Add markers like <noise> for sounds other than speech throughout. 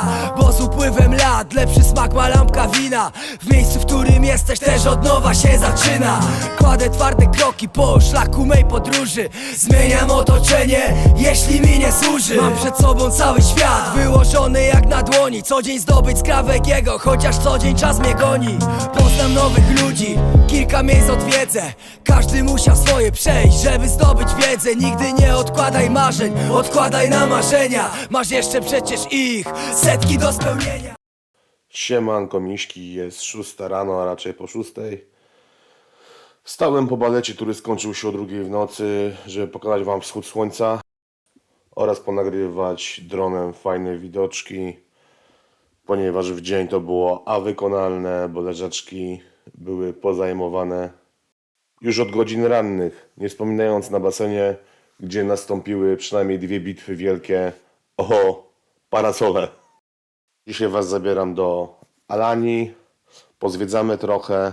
wina Bo z upływem lat lepszy smak ma lampka wina. W miejscu, w którym jesteś też od nowa się zaczyna. Kładę twarde kroki po szlaku mej podróży. Zmieniam otoczenie, jeśli mi nie służy. Mam przed sobą cały świat, wyłożony jak na dłoni. Co dzień zdobyć skrawek jego, chociaż co dzień czas mnie goni. Poznam nowych ludzi, kilka miejsc odwiedzę. Każdy musiał swoje przejść, żeby zdobyć wiedzę. Nigdy nie odkładaj marzeń, odkładaj na marzenia. Masz jeszcze przecież ich, setki do spełnienia Siemanko miśki, jest 6 rano, a raczej po 6. Wstałem po balecie, który skończył się o drugiej w nocy, żeby pokazać wam wschód słońca oraz ponagrywać dronem fajne widoczki, ponieważ w dzień to było a wykonalne, bo leżaczki były pozajmowane już od godzin rannych, nie wspominając na basenie, gdzie nastąpiły przynajmniej dwie bitwy wielkie o parasole. Dzisiaj Was zabieram do Alanii. Pozwiedzamy trochę.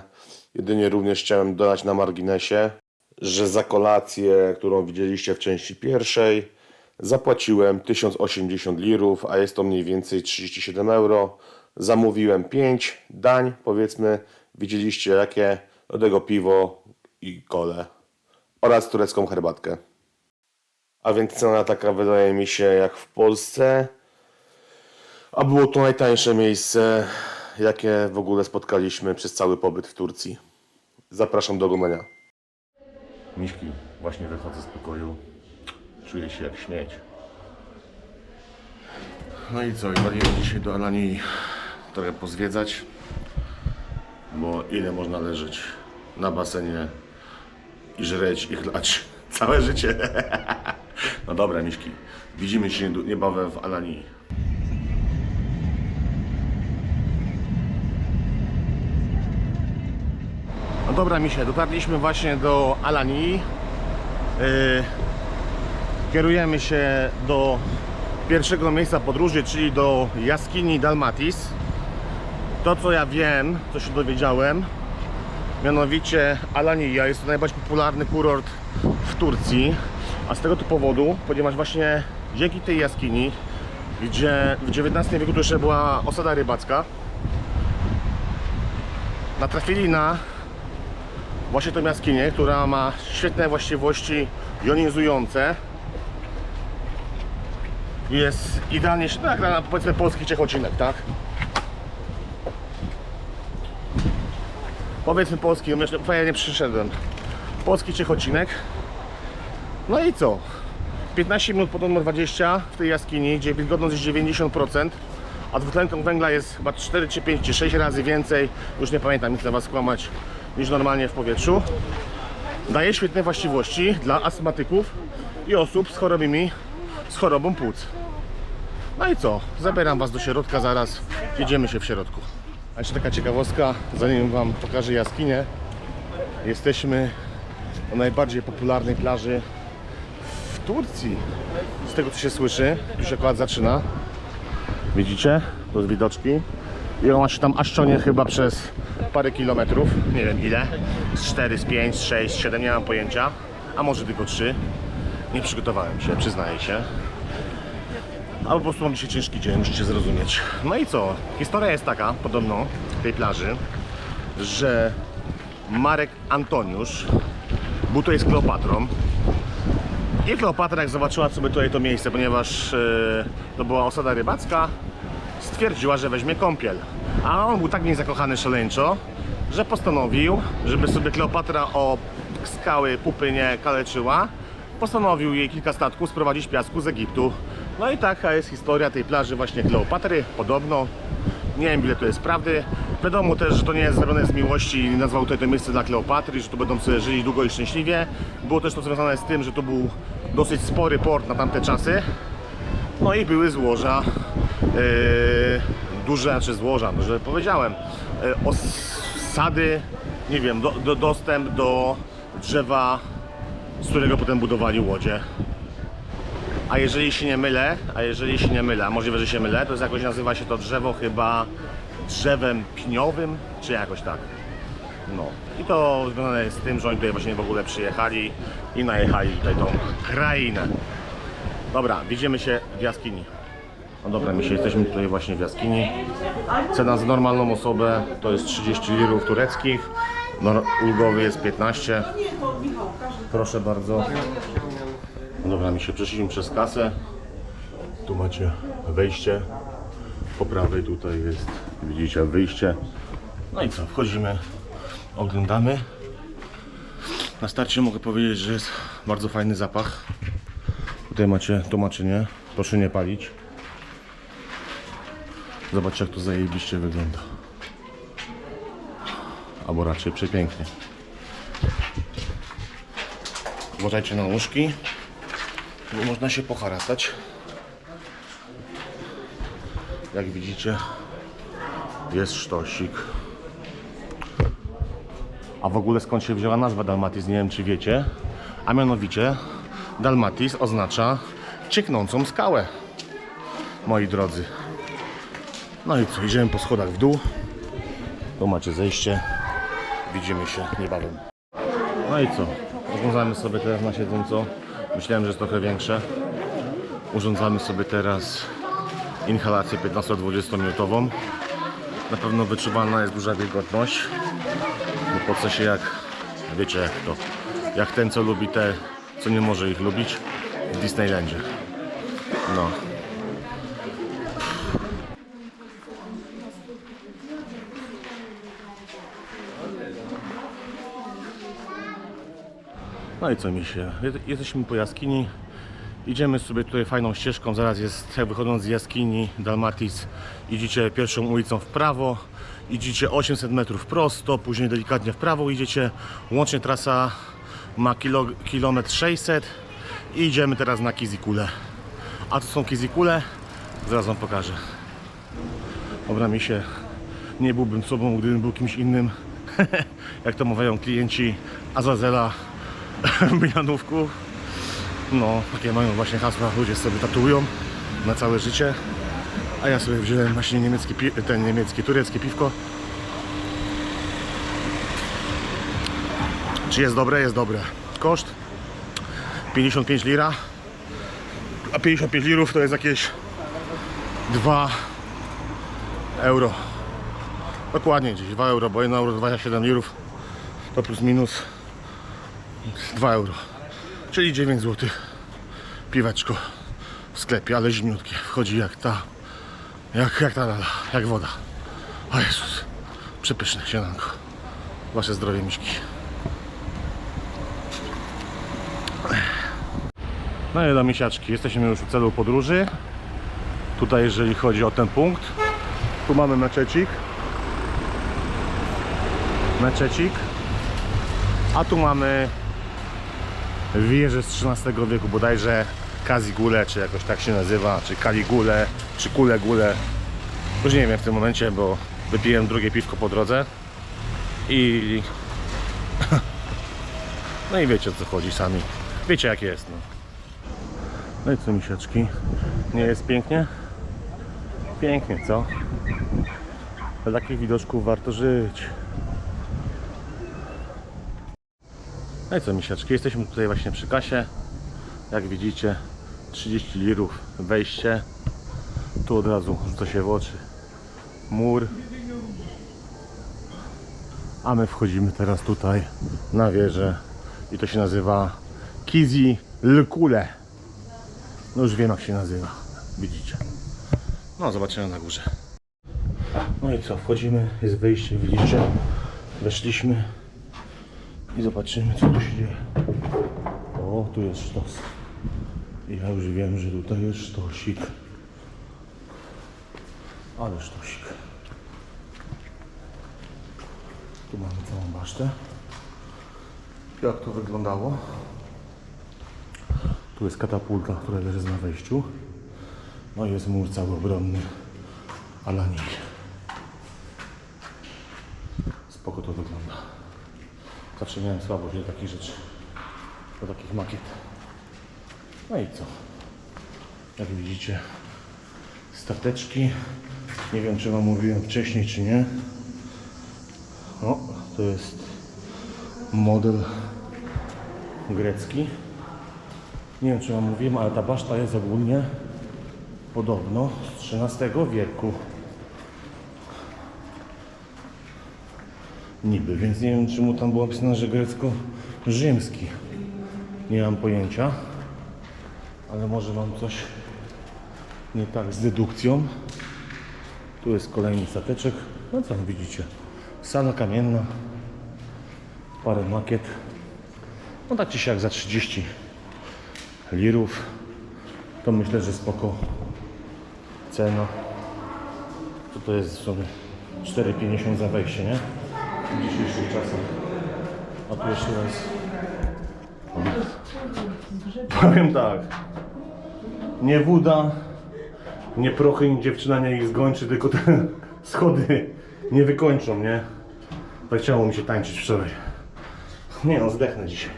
Jedynie również chciałem dodać na marginesie, że za kolację, którą widzieliście w części pierwszej, zapłaciłem 1080 lirów, a jest to mniej więcej 37 euro. Zamówiłem 5 dań, powiedzmy. Widzieliście jakie? Do tego piwo i kole oraz turecką herbatkę. A więc cena taka wydaje mi się jak w Polsce. A było to najtańsze miejsce, jakie w ogóle spotkaliśmy przez cały pobyt w Turcji. Zapraszam do oglądania. Miśki, właśnie wychodzę z pokoju. Czuję się jak śmieć. No i co, waliłem dzisiaj do Alanii trochę pozwiedzać. Bo ile można leżeć na basenie i żreć i chlać <laughs> całe życie. <laughs> No dobra, Miśki. Widzimy się niebawem w Alanii. Dobra, Misie, dotarliśmy właśnie do Alanii. Yy, kierujemy się do pierwszego miejsca podróży, czyli do jaskini Dalmatis. To, co ja wiem, co się dowiedziałem, mianowicie Alania jest to najbardziej popularny kurort w Turcji. A z tego to powodu, ponieważ właśnie dzięki tej jaskini, gdzie w XIX wieku to jeszcze była osada rybacka, natrafili na właśnie tą jaskinię, która ma świetne właściwości jonizujące. Jest idealnie, no jak na powiedzmy polski Ciechocinek, tak? Powiedzmy polski, no jeszcze fajnie nie przyszedłem. Polski Ciechocinek. No i co? 15 minut podobno 20 w tej jaskini, gdzie wilgotność jest 90%, a dwutlenku węgla jest chyba 4 czy 5 czy 6 razy więcej, już nie pamiętam, nie chcę Was skłamać, niż normalnie w powietrzu. Daje świetne właściwości dla astmatyków i osób z chorobymi, z chorobą płuc. No i co? Zabieram Was do środka zaraz, jedziemy się w środku. A jeszcze taka ciekawostka, zanim Wam pokażę jaskinię. Jesteśmy na najbardziej popularnej plaży w Turcji. Z tego co się słyszy, już akurat zaczyna. Widzicie? To widoczki. I ona się tam ciągnie chyba przez parę kilometrów. Nie wiem ile. Z 4, z 5, z 6, z 7, nie mam pojęcia. A może tylko 3. Nie przygotowałem się, przyznaję się. A po prostu mam dzisiaj ciężki dzień, musicie zrozumieć. No i co? Historia jest taka, podobno, tej plaży, że Marek Antoniusz był tutaj z Kleopatrą. I Kleopatra, jak zobaczyła sobie tutaj to miejsce, ponieważ e, to była osada rybacka, stwierdziła, że weźmie kąpiel. A on był tak w niej zakochany szaleńczo, że postanowił, żeby sobie Kleopatra o skały pupy nie kaleczyła, postanowił jej kilka statków sprowadzić piasku z Egiptu. No i taka jest historia tej plaży właśnie Kleopatry, podobno. Nie wiem ile to jest prawdy. Wiadomo też, że to nie jest zrobione z miłości nazwał tutaj to miejsce dla Kleopatry, że tu będą sobie żyli długo i szczęśliwie. Było też to związane z tym, że to był dosyć spory port na tamte czasy. No i były złoża, duże, znaczy złoża, że powiedziałem, yy, osady, nie wiem, do, do, dostęp do drzewa, z którego potem budowali łodzie. A jeżeli się nie mylę, a jeżeli się nie mylę, a możliwe, że się mylę, to jest jakoś nazywa się to drzewo chyba drzewem pniowym, czy jakoś tak. No. I to związane jest z tym, że oni tutaj właśnie w ogóle przyjechali i najechali tutaj tą krainę. Dobra, widzimy się w jaskini. No dobra, mi się jesteśmy tutaj właśnie w jaskini. Cena za normalną osobę to jest 30 lirów tureckich. Nor- ulgowy jest 15. Proszę bardzo. No dobra, mi się przeszliśmy przez kasę. Tu macie wejście. Po prawej tutaj jest, widzicie, wyjście. No i co, wchodzimy, oglądamy. Na starcie mogę powiedzieć, że jest bardzo fajny zapach. Tutaj macie tłumaczenie, proszę nie palić. Zobaczcie jak to zajebiście wygląda. Albo raczej przepięknie. Uważajcie na nóżki, bo można się poharatać. Jak widzicie, jest sztosik. A w ogóle skąd się wzięła nazwa Dalmatis, nie wiem czy wiecie. A mianowicie Dalmatis oznacza cieknącą skałę. Moi drodzy. No i co, idziemy po schodach w dół. Tu macie zejście. Widzimy się niebawem. No i co? Urządzamy sobie teraz na siedząco. Myślałem, że jest trochę większe. Urządzamy sobie teraz inhalację 15-20 minutową. Na pewno wyczuwalna jest duża wilgotność. Bo po co się jak, wiecie jak to, jak ten co lubi te, co nie może ich lubić w Disneylandzie. No. No i co mi się? Jesteśmy po jaskini. Idziemy sobie tutaj fajną ścieżką. Zaraz jest, jak wychodząc z jaskini Dalmatis, idziecie pierwszą ulicą w prawo. Idziecie 800 metrów prosto, później delikatnie w prawo idziecie. Łącznie trasa ma kilo, kilometr 600 i idziemy teraz na Kizikule. A to są Kizikule, zaraz wam pokażę. Dobra, mi się nie byłbym sobą, gdybym był kimś innym. <laughs> Jak to mawiają klienci Azazela <laughs> Milanówków. No, takie mają właśnie hasła, ludzie sobie tatuują na całe życie. A ja sobie wziąłem właśnie niemiecki, ten niemiecki, tureckie piwko. Czy jest dobre? Jest dobre. Koszt 55 lira. A 55 lirów to jest jakieś 2 euro. Dokładnie gdzieś 2 euro, bo 1 euro 27 lirów to plus minus 2 euro. Czyli 9 zł. Piweczko w sklepie, ale zimniutkie. Wchodzi jak ta, jak, jak ta lala, jak woda. O Jezus, przepyszne śniadanko. Wasze zdrowie, miśki. No i do misiaczki. Jesteśmy już w celu podróży. Tutaj jeżeli chodzi o ten punkt. Tu mamy meczecik. Meczecik. A tu mamy wieżę z XIII wieku bodajże Kazigule, czy jakoś tak się nazywa, czy Kaligule, czy Kule Gule. Już nie wiem w tym momencie, bo wypiłem drugie piwko po drodze i <laughs> no i wiecie o co chodzi sami. Wiecie jak jest. No, no i co misiaczki? Nie jest pięknie? Pięknie, co? Dla takich widoczków warto żyć. No i co misiaczki, jesteśmy tutaj właśnie przy kasie. Jak widzicie 30 lirów wejście. Tu od razu rzuca się w oczy mur. A my wchodzimy teraz tutaj na wieżę i to się nazywa Kizi Lkule. No już wiem jak się nazywa, widzicie. No zobaczymy na górze. No i co, wchodzimy, jest wyjście, widzicie. Weszliśmy i zobaczymy co tu się dzieje. O, tu jest sztos. Ja już wiem, że tutaj jest sztosik. Ale sztosik. Tu mamy całą basztę. Jak to wyglądało? Tu jest katapulta, która leży na wejściu. No i jest mur cały obronny. A na niej. Spoko to wygląda. Zawsze miałem słabość do takich rzeczy. Do takich makiet. No i co? Jak widzicie, stateczki. Nie wiem, czy Wam mówiłem wcześniej, czy nie. O, to jest model grecki. Nie wiem, czy Wam mówiłem, ale ta baszta jest ogólnie Podobno z XIII wieku. Niby, więc nie wiem czemu tam było napisane, że grecko-rzymski. Nie mam pojęcia. Ale może mam coś nie tak z dedukcją. Tu jest kolejny stateczek. No co widzicie? Sala kamienna. Parę makiet. No tak czy siak za 30 lirów. To myślę, że spoko cena. To to jest w sumie 4,50 za wejście, nie? W dzisiejszych czasach. A tu jeszcze raz. Powiem tak. Nie woda, nie prochy, nie dziewczyna nie ich zgończy, tylko te <laughs> schody nie wykończą, nie? Tak chciało mi się tańczyć wczoraj. Nie no, zdechnę dzisiaj.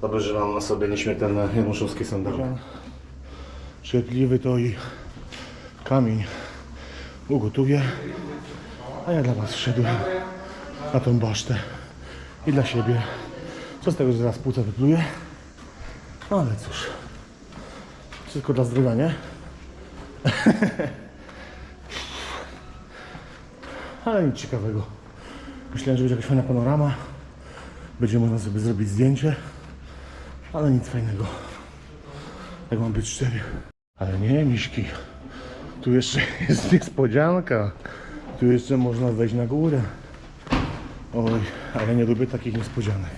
Dobrze, że mam na sobie nieśmiertelne januszowskie sandały. Cierpliwy to i kamień ugotuję. A ja dla Was wszedłem na tą basztę i dla siebie. Co z tego, że zaraz płuca wypluję? No ale cóż. Wszystko dla zdrowia, nie? <laughs> Ale nic ciekawego. Myślałem, że będzie jakaś fajna panorama. Będzie można sobie zrobić zdjęcie. Ale nic fajnego. Jak mam być cztery. Ale nie, miśki. Tu jeszcze <laughs> jest niespodzianka. Tu jeszcze można wejść na górę. Oj, ale nie lubię takich niespodzianek.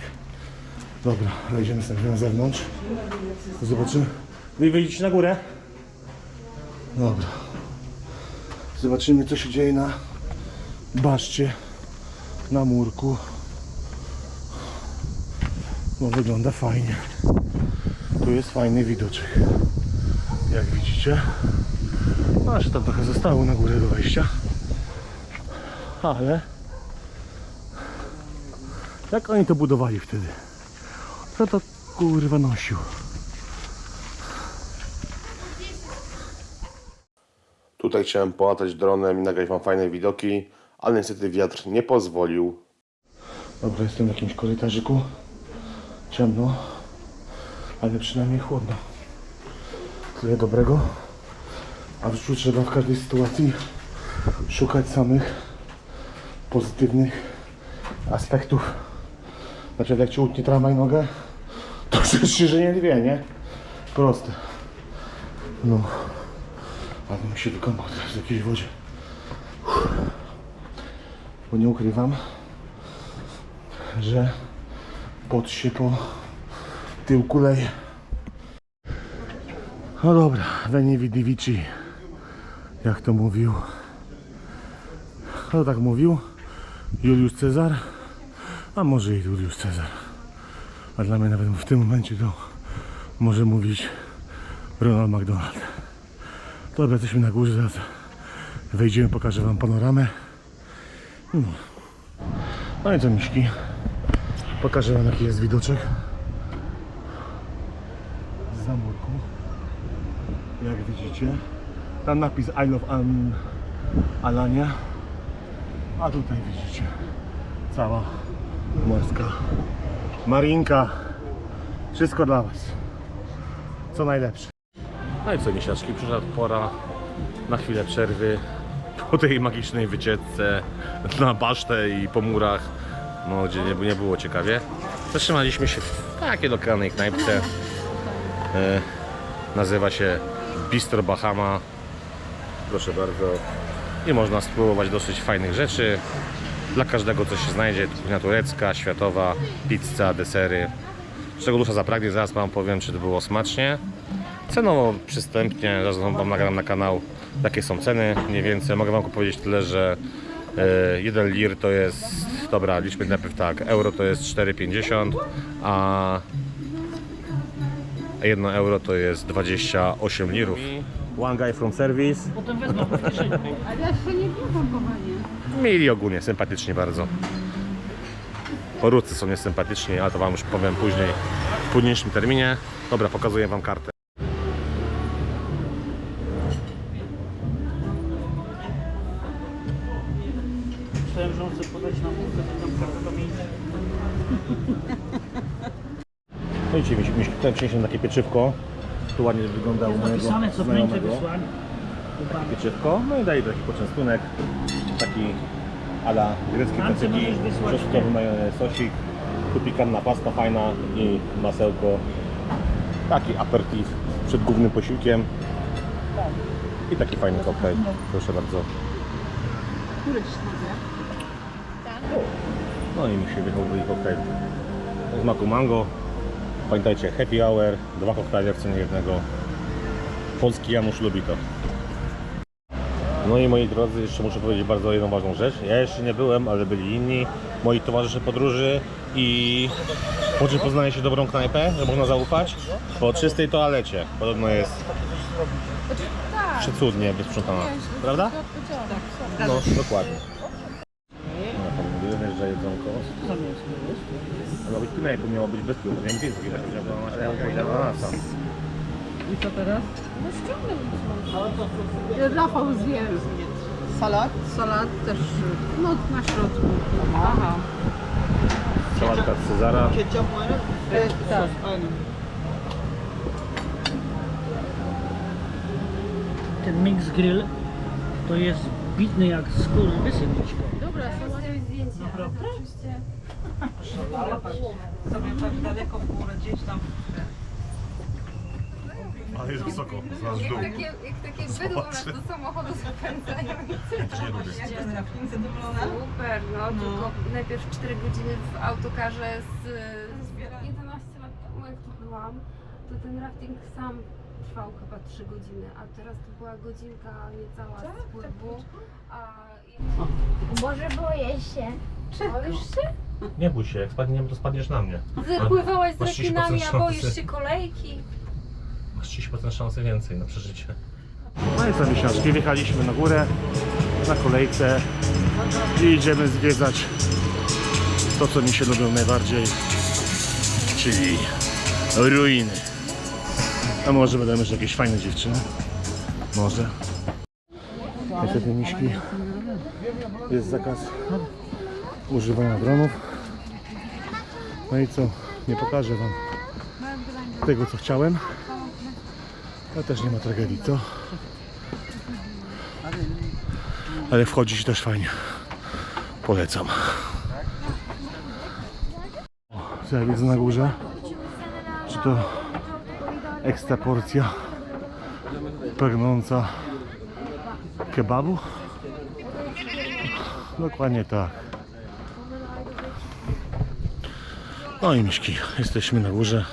Dobra, wejdziemy sobie na zewnątrz. Zobaczymy. Wy wejdziecie na górę? Dobra. Zobaczymy co się dzieje na baszcie, na murku. No wygląda fajnie. Tu jest fajny widoczek. Jak widzicie. No, jeszcze tam trochę zostało na górę do wejścia. Ale jak oni to budowali wtedy? Kto to kurwa nosił? Tutaj chciałem polatać dronem i nagrać Wam fajne widoki, ale niestety wiatr nie pozwolił. Dobra, jestem w jakimś korytarzyku. Ciemno, ale przynajmniej chłodno. Tyle dobrego. A w życiu trzeba w każdej sytuacji szukać samych pozytywnych aspektów. Znaczy, jak ci utnie tramwaj nogę, to <laughs> rozszerzenie dwie, nie? Proste. No. Ale bym się wykąpał teraz w jakiejś wodzie. Uff. Bo nie ukrywam, że pot się po tyłku leje. No dobra, Veni Vidi Vici, jak to mówił. Kto tak mówił? Juliusz Cezar? A może i Juliusz Cezar. A dla mnie nawet w tym momencie to może mówić Ronald McDonald. Dobra, jesteśmy na górze, zaraz wejdziemy, pokażę Wam panoramę. No, no i co miśki? Pokażę Wam jaki jest widoczek z zamurku. Jak widzicie, tam napis I love An Alania, a tutaj widzicie cała morska marinka. Wszystko dla Was. Co najlepsze. No i co misiaczki, przyszła pora na chwilę przerwy po tej magicznej wycieczce na basztę i po murach, no, gdzie nie, nie było ciekawie. Zatrzymaliśmy się w takiej lokalnej knajpce. E, nazywa się Bistro Bahama. Proszę bardzo. I można spróbować dosyć fajnych rzeczy. Dla każdego coś się znajdzie. Kuchnia turecka, światowa, pizza, desery. Z czego dusza zapragnie, zaraz Wam powiem, czy to było smacznie. Cenowo przystępnie, zaraz Wam nagram na kanał, jakie są ceny mniej więcej. Mogę Wam powiedzieć tyle, że e, 1 lir to jest, dobra, liczmy najpierw tak, euro to jest 4,50, a 1 euro to jest 28 lirów. One guy from service. Ale ja się nie piłam, Mili ogólnie, sympatycznie bardzo. Poródcy są niesympatyczni, ale to Wam już powiem później, w późniejszym terminie. Dobra, pokazuję Wam kartę. Myślałem, że on chce podać nam tą kartę do miejsca. No i mi, mi tutaj takie pieczywko. Tu ładnie wygląda u mojego Napisane cofnięcie znajomego. wysłanie. Pieczywko, no i daje taki poczęstunek, taki ala grecki Nam tacyki, możesz wysłać czosnkowy sosik, tu piekanna pasta fajna i masełko. Taki aperitif przed głównym posiłkiem. I taki fajny koktajl, proszę bardzo. No i mi się wychowuje koktajl z maku mango. Pamiętajcie, happy hour, dwa koktajle w cenie jednego. Polski Janusz lubi to. No i moi drodzy, jeszcze muszę powiedzieć bardzo jedną ważną rzecz. Ja jeszcze nie byłem, ale byli inni moi towarzysze podróży i po czym poznaje się dobrą knajpę, że można zaufać? Po czystej toalecie. Podobno jest przecudnie wysprzątana. Prawda? No, dokładnie. No, pan wyjeżdża jedzonko. Miało być knajpą, miało być bez piłki, nie więcej, tak powiedziała, ananasa. I co teraz? No Rafał zje. Salat? Salat też, no na środku. Aha. Sałatka z Cezara. Tak. Ten mix grill to jest bitny jak skóry wysyn. Dobra, salat. <laughs> sobie tak daleko w górę, gdzieś tam. Ale jest wysoko, znasz dół. Takie, jak takie bydło nas do samochodu zapędzają i Nie lubię. Jak ten rafting zadowolona? Super, no, tylko najpierw 4 godziny w autokarze z, z 11 lat temu jak tu byłam, to ten rafting sam trwał chyba 3 godziny, a teraz to była godzinka niecała z pływu, a... Boże, boję się. Boisz się? Nie bój się, jak spadniemy, to spadniesz na mnie. Zapływałaś z 30% rekinami, a boisz się kolejki? Masz 30% szansy więcej na przeżycie. No i co miesiączki, wjechaliśmy na górę, na kolejce i idziemy zwiedzać to, co mi się lubią najbardziej, czyli ruiny. A może będą jeszcze jakieś fajne dziewczyny? Może. Niestety miśki. Jest zakaz używania dronów. No i co? Nie pokażę Wam tego, co chciałem. Ale też nie ma tragedii, co? Ale wchodzić też fajnie. Polecam. Co ja widzę na górze? Czy to ekstra porcja pragnąca kebabu? Dokładnie tak. No i miśki, jesteśmy na górze.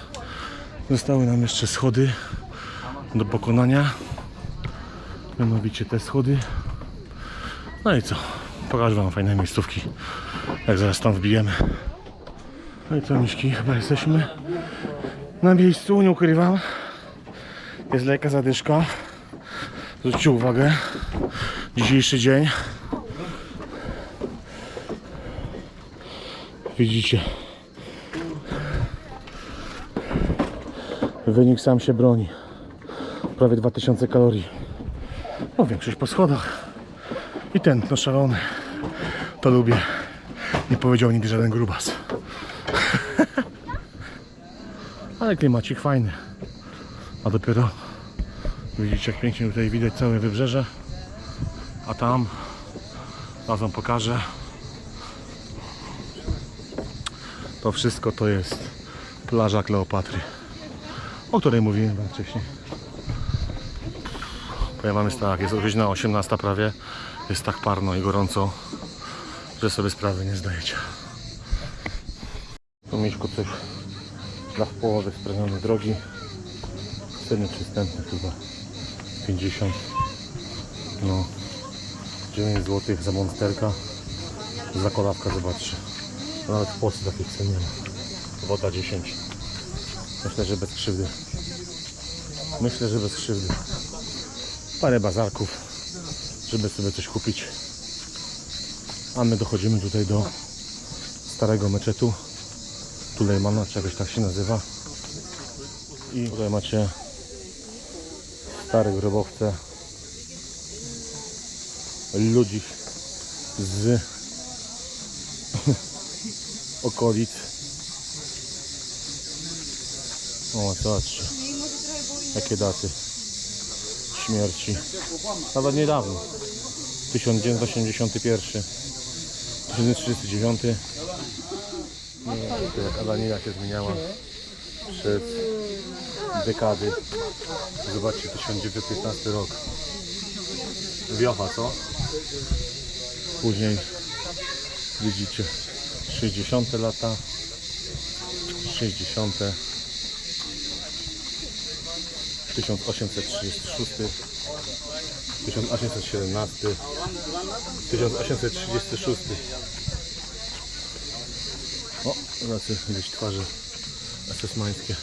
Zostały nam jeszcze schody do pokonania. Mianowicie te schody. No i co? Pokażę Wam fajne miejscówki. Jak zaraz tam wbijemy. No i co miśki? Chyba jesteśmy na miejscu, nie ukrywam. Jest lekka zadyszka. Zwróćcie uwagę. Dzisiejszy dzień. Widzicie. Wynik sam się broni. Prawie 2000 kalorii. No większość po schodach. I ten, no szalony. To lubię. Nie powiedział nigdy żaden grubas. <laughs> Ale klimacik fajny. A dopiero widzicie jak pięknie tutaj widać całe wybrzeże. A tam razem pokażę. To wszystko to jest plaża Kleopatry o której mówiłem wcześniej. Powiem Wam jest tak, jest godzina 18 prawie, jest tak parno i gorąco, że sobie sprawy nie zdajecie. Tu Miśku coś dla w połowie sprawionej drogi. Ceny przystępne chyba 50 no 9 zł za monsterka za kolawkę zobaczcie nawet w Polsce takich cen nie ma woda 10 Myślę, że bez krzywdy. Myślę, że bez krzywdy. Parę bazarków, żeby sobie coś kupić. A my dochodzimy tutaj do starego meczetu Tulejmana, czy jakoś tak się nazywa. I tutaj macie stare grobowce ludzi z <laughs> okolic o, zobaczcie. Jakie daty śmierci? Nawet niedawno. 1981, 1939. Nie, to jak Adanina się zmieniała przez dekady. Zobaczcie, 1915 rok. Wiocha, co? Później widzicie 60 lata, 60, 1836, 1817, 1836. O, zobaczcie, gdzieś twarze esesmańskie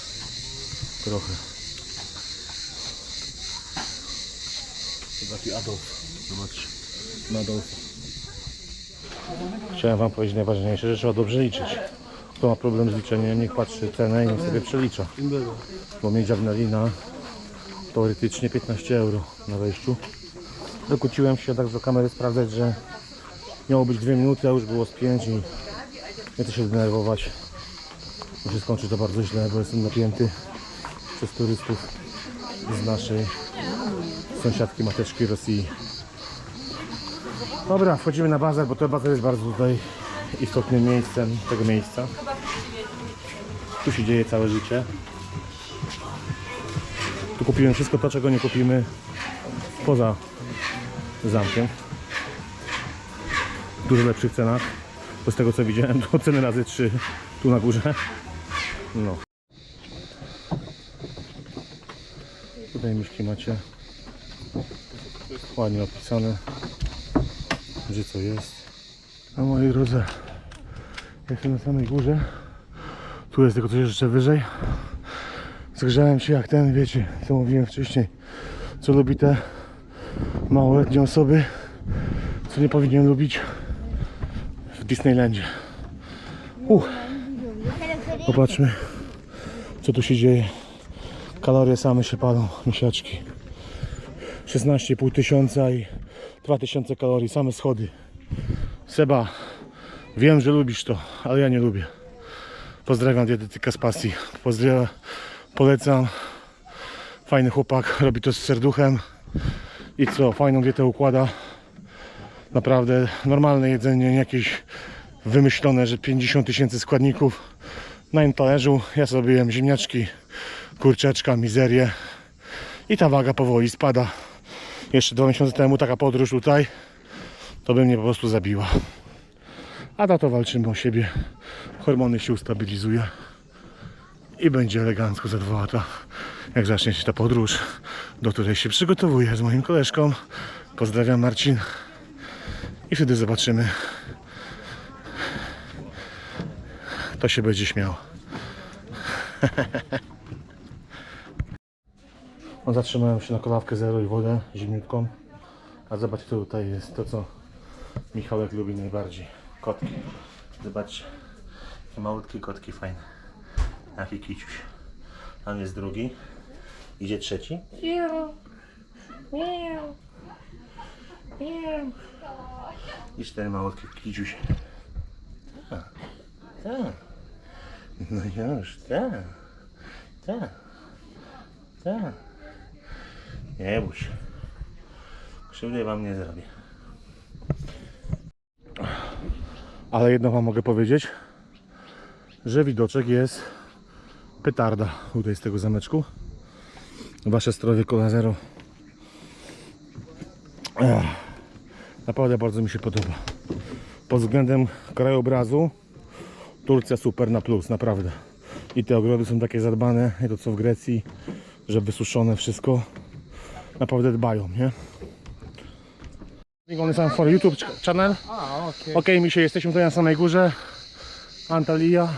trochę. To taki Adolf, zobaczcie, Adolf. Chciałem Wam powiedzieć najważniejsze, że trzeba dobrze liczyć. Kto ma problem z liczeniem, niech patrzy cenę i niech sobie przelicza. Bo mieć Agnalina teoretycznie 15 euro na wejściu. Dokuciłem się tak do kamery sprawdzać, że miało być 2 minuty, a już było z 5 i nie chcę się denerwować. Muszę skończyć to bardzo źle, bo jestem napięty przez turystów z naszej sąsiadki mateczki Rosji. Dobra, wchodzimy na bazar, bo to bazar jest bardzo tutaj istotnym miejscem tego miejsca. Tu się dzieje całe życie. Kupiłem wszystko to, czego nie kupimy poza zamkiem. W dużo lepszych cenach. Bo z tego co widziałem, to ceny razy 3 tu na górze. No. Tutaj myszki macie ładnie opisane gdzie co jest. A moi drodzy, jestem na samej górze. Tu jest tylko coś jeszcze wyżej. Zgrzałem się jak ten, wiecie, co mówiłem wcześniej. Co lubi te małoletnie osoby, co nie powinien lubić w Disneylandzie. Uh. Popatrzmy, co tu się dzieje. Kalorie same się palą, misiaczki. 16,5 tysiąca i 2000 kalorii, same schody. Seba, wiem, że lubisz to, ale ja nie lubię. Pozdrawiam dietetyka z pasji. Pozdrawiam, polecam. Fajny chłopak, robi to z serduchem. I co, fajną dietę układa. Naprawdę normalne jedzenie, nie jakieś wymyślone, że 50 tysięcy składników na jednym talerzu. Ja sobie jem ziemniaczki, kurczeczka, mizerię. I ta waga powoli spada. Jeszcze dwa miesiące temu taka podróż tutaj to by mnie po prostu zabiła. A na to walczymy o siebie. Hormony się ustabilizuje i będzie elegancko za dwa lata. Jak zacznie się ta podróż, do której się przygotowuję z moim koleżką. Pozdrawiam Marcin. I wtedy zobaczymy. To się będzie śmiał. <laughs> No, zatrzymałem się na kolawkę zero i wodę zimniutką. A zobaczcie, tutaj jest to, co Michałek lubi najbardziej. Kotki. Zobaczcie. Malutkie kotki fajne. Jaki kiciuś. Tam jest drugi. Idzie trzeci. I cztery malutkie kiciusie. Tak. Tak. No już, tak. Tak. Tak. Nie bój się. Krzywdy wam nie zrobię. Ale jedno wam mogę powiedzieć, że widoczek jest petarda tutaj z tego zameczku. Wasze zdrowie kola zero. Naprawdę bardzo mi się podoba. Pod względem krajobrazu Turcja super na plus, naprawdę. I te ogrody są takie zadbane, nie to co w Grecji, że wysuszone wszystko. Naprawdę dbają, nie? Only some for YouTube ch- channel. Okej, mi się jesteśmy tutaj na samej górze. Antalya.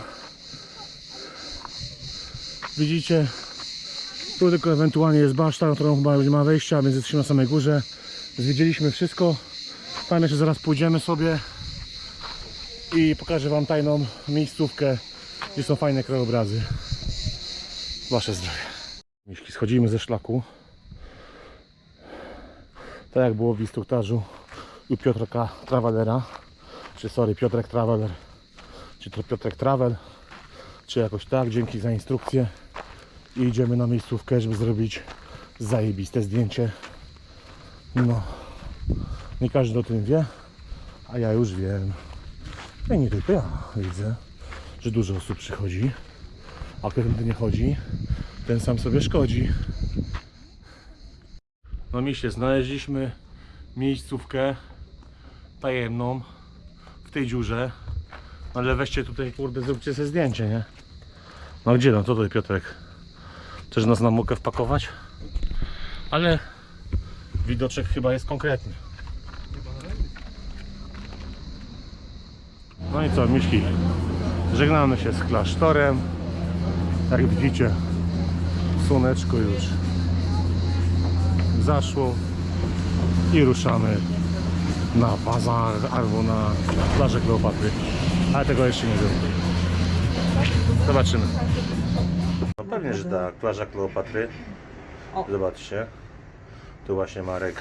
Widzicie, tu tylko ewentualnie jest baszta, na którą chyba nie ma wejścia, więc jesteśmy na samej górze. Zwiedziliśmy wszystko. Tam jeszcze zaraz pójdziemy sobie i pokażę Wam tajną miejscówkę, gdzie są fajne krajobrazy. Wasze zdrowie. Miśki, schodzimy ze szlaku. Tak jak było w instruktażu u Piotrka Travelera, czy sorry, Piotrek Traveler, czy to Piotrek Travel, czy jakoś tak, dzięki za instrukcję. I idziemy na miejscówkę, żeby zrobić zajebiste zdjęcie. No, nie każdy o tym wie, a ja już wiem. No i nie tylko ja widzę, że dużo osób przychodzi, a kto tędy nie chodzi, ten sam sobie szkodzi. No mi się znaleźliśmy miejscówkę tajemną w tej dziurze. No Ale weźcie tutaj, kurde, zróbcie sobie zdjęcie, nie? No gdzie no, tutaj Piotrek? Chcesz nas na mukę wpakować? Ale widoczek chyba jest konkretny. No i co, Miśki? Żegnamy się z klasztorem. Jak widzicie, słoneczko już zaszło i ruszamy na bazar albo na plażę Kleopatry. Ale tego jeszcze nie wiem. Zobaczymy. No pewnie, że tak. Plaża Kleopatry. Zobaczcie. Tu właśnie Marek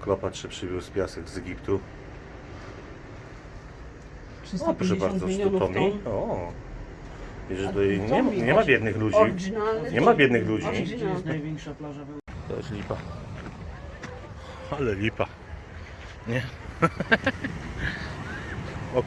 Kleopatrze przywiózł piasek z Egiptu. O, proszę bardzo, tu Tomi. O. Wiesz, że tutaj nie, ma- nie ma biednych ludzi. Oryginalny. Nie ma biednych ludzi. Gdzie jest największa plaża w Europie? To jest lipa. Ale lipa. Nie? <laughs> o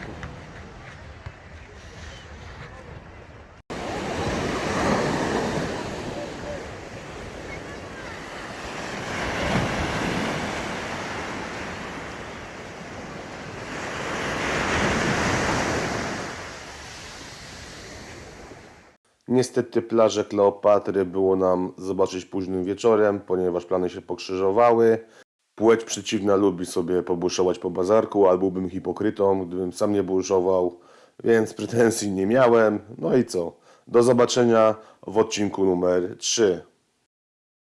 Niestety plażę Kleopatry było nam zobaczyć późnym wieczorem, ponieważ plany się pokrzyżowały. Płeć przeciwna lubi sobie pobuszować po bazarku, albo byłbym hipokrytą, gdybym sam nie buszował, więc pretensji nie miałem. No i co? Do zobaczenia w odcinku numer 3.